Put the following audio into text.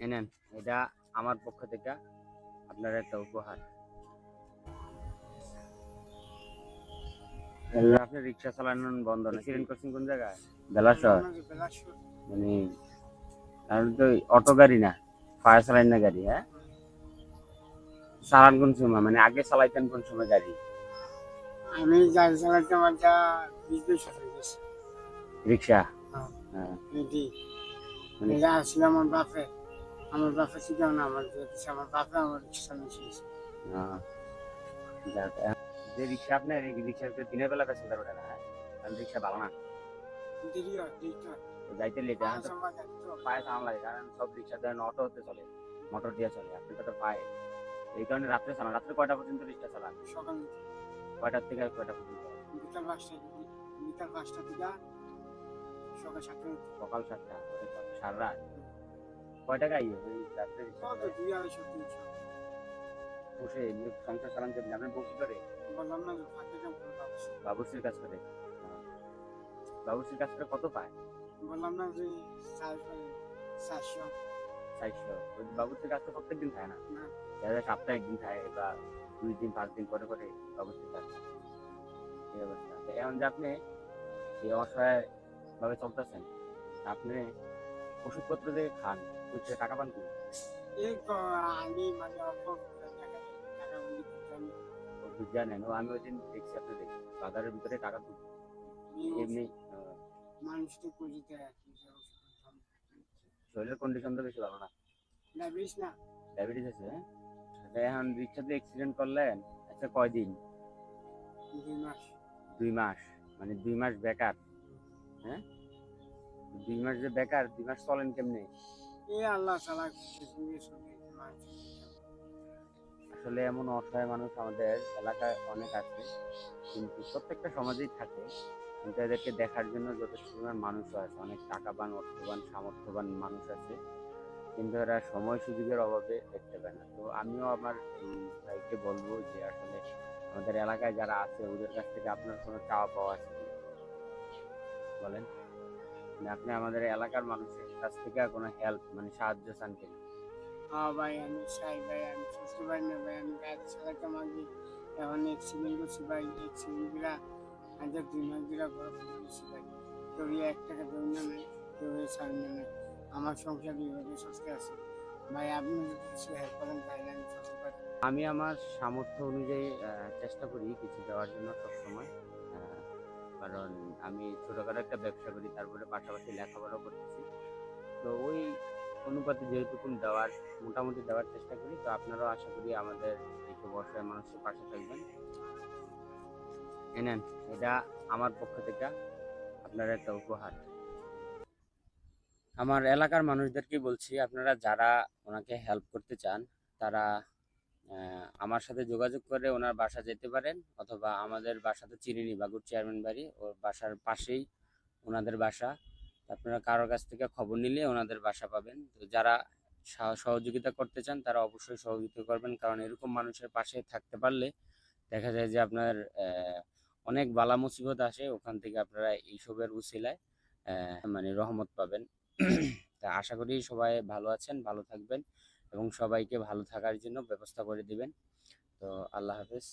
এনেন এটা আমার পক্ষ থেকে আপনার একটা উপহার। আপনি রিক্সা চালানো বন্ধ না? সিরেন করছেন কোন জায়গায়? বেলাশহর মানে তো অটো গাড়ি না ফায়ার চালাইন না গাড়ি হ্যাঁ? চালান কোন সময়? মানে আগে চালাইতেন কোন সময় গাড়ি? আমি গাড়ি চালাতে আমার যা রিক্সা? হ্যাঁ। হ্যাঁ। মানে- আসলে আমার বাপে আমার বাপে ছিল না আমার আমার বাপে আমার আহ, যাক, এখন যে রিক্সা আপনার রিক্সা দিনের বেলা প্যাসেঞ্জার ওঠে না হ্যাঁ? কারণ রিক্সা ভালো না। হয় হয়। যাইতে লেট পায়ে লাগে কারণ সব রিক্সা দেন অটো হতে চলে মোটর দিয়ে চলে আপনি তো পায়ে। এই কারণে রাত্রে চালান রাত্রে কয়টা পর্যন্ত রিক্সা চালান? সকাল কয়টার থেকে কয়টা পর্যন্ত? বিকাল পাঁচটা বিকাল পাঁচটা থেকে সকাল সাতটা। সকাল সাতটা সারা রাত। কয় টাকা ইয়ে বসে সংসার চালান কেমনি আপনার বউ কি করে? বললাম না যে করে কাজ করে? কাজ করে কত পায়? বললাম না যে চারশো। কাজ তো প্রত্যেক দিন খায় না? দেখা সপ্তাহে একদিন খায় বা দুই দিন পাঁচ দিন পরে পরে বাবুর্চির কাজ এই অবস্থা। তো এখন যে আপনি এই অসহায় ভাবে চলতেছেন আপনি ওষুধপত্র দিয়ে খান। ওই টাকা পান কি আমি জানেন, ও আমি ওই দিন দেখছি, আপনি দেখি বাজারের ভিতরে টাকা তুলছে এমনি শরীরের কন্ডিশন তো বেশি ভালো না। ডায়াবেটিস না ডায়াবেটিস আছে হ্যাঁ? এখন রিক্সাতে অ্যাক্সিডেন্ট করলেন আচ্ছা কয়দিন? দুই মাস দুই মাস। মানে দুই মাস বেকার হ্যাঁ? দুই মাস যে বেকার, দুই মাস চলেন কেমনে? আল্লাহ আসলে এমন অসহায় মানুষ আমাদের এলাকায় অনেক আছে, কিন্তু প্রত্যেকটা সমাজেই থাকে। কিন্তু এদেরকে দেখার জন্য যথেষ্ট পরিমাণ মানুষও আছে, অনেক টাকাবান, অর্থবান, সামর্থ্যবান মানুষ আছে। কিন্তু এরা সময় সুযোগের অভাবে দেখতে পায় না। তো আমিও আমার ভাইকে বলব যে আসলে আমাদের এলাকায় যারা আছে, ওদের কাছ থেকে আপনার কোনো চাওয়া পাওয়া আছে বলেন। মানে আপনি আমাদের এলাকার মানুষের কাছ থেকে কোনো হেল্প মানে সাহায্য চান কিনা? হ্যাঁ ভাই আমি চাই ভাই আমি সুস্থ পারি না ভাই আমি গাড়ি চালাতে মাগি এখন এক্সিডেন্ট করছি ভাই এক্সিডেন্টগুলা আজ দুই মাসগুলা বড় করে দিচ্ছি ভাই। কেউ এক টাকা দেবেন না কেউ ছাড়েন না আমার সংসার এইভাবে সুস্থ আছে। ভাই আপনি যদি কিছু হেল্প করেন তাহলে আমি আমি আমার সামর্থ্য অনুযায়ী চেষ্টা করি কিছু দেওয়ার জন্য সবসময়। কারণ আমি ছোটখাটো একটা ব্যবসা করি, তারপরে পাশাপাশি লেখাপড়াও করতেছি। তো ওই অনুপাতে যেহেতু দেওয়ার, মোটামুটি দেওয়ার চেষ্টা করি, তো আপনারাও আশা করি আমাদের একটু বর্ষায় মানুষের পাশে থাকবেন। এনেন এটা আমার পক্ষ থেকে আপনার একটা উপহার। আমার এলাকার মানুষদেরকে বলছি, আপনারা যারা ওনাকে হেল্প করতে চান, তারা আমার সাথে যোগাযোগ করে ওনার বাসা যেতে পারেন অথবা আমাদের বাসা তো চিরিনি বাগুর চেয়ারম্যান বাড়ি ওর বাসার পাশেই ওনাদের বাসা। আপনারা কারোর কাছ থেকে খবর নিলে ওনাদের বাসা পাবেন। তো যারা সহযোগিতা করতে চান তারা অবশ্যই সহযোগিতা করবেন কারণ এরকম মানুষের পাশে থাকতে পারলে দেখা যায় যে আপনার অনেক বালা মুসিবত আসে ওখান থেকে আপনারা এইসবের উসিলায় আহ, মানে রহমত পাবেন। তা আশা করি সবাই ভালো আছেন ভালো থাকবেন। এবং সবাইকে ভালো থাকার জন্য ব্যবস্থা করে দিবেন। তো আল্লাহ হাফেজ।